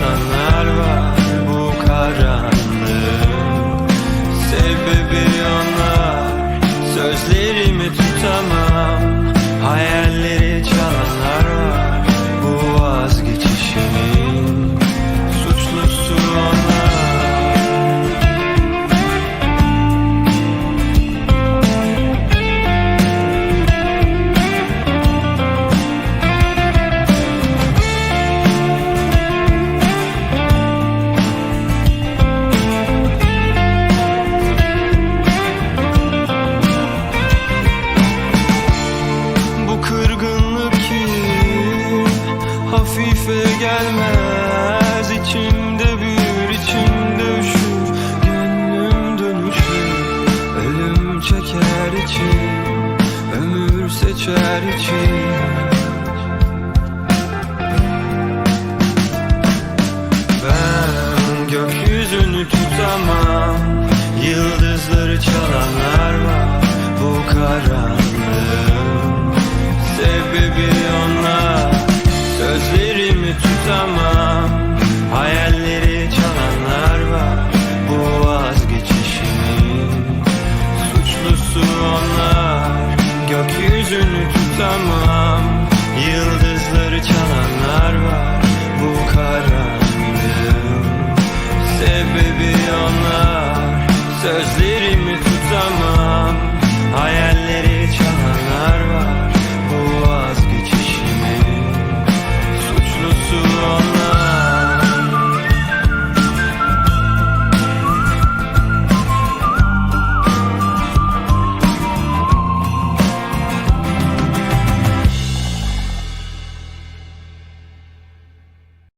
Çalanlar var Bu karanlığın hafife gelmez içimde büyür içimde üşür Gönlüm dönüşür ölüm çeker içim Ömür seçer içim Ben gökyüzünü tutamam Yıldızları çalanlar var. Bu karanlığın Sebebi Gökyüzünü tutamam. Yıldızları çalanlar var Bu karanlığın. Sebebi onlar Sözlerimi tutamam. Hayalleri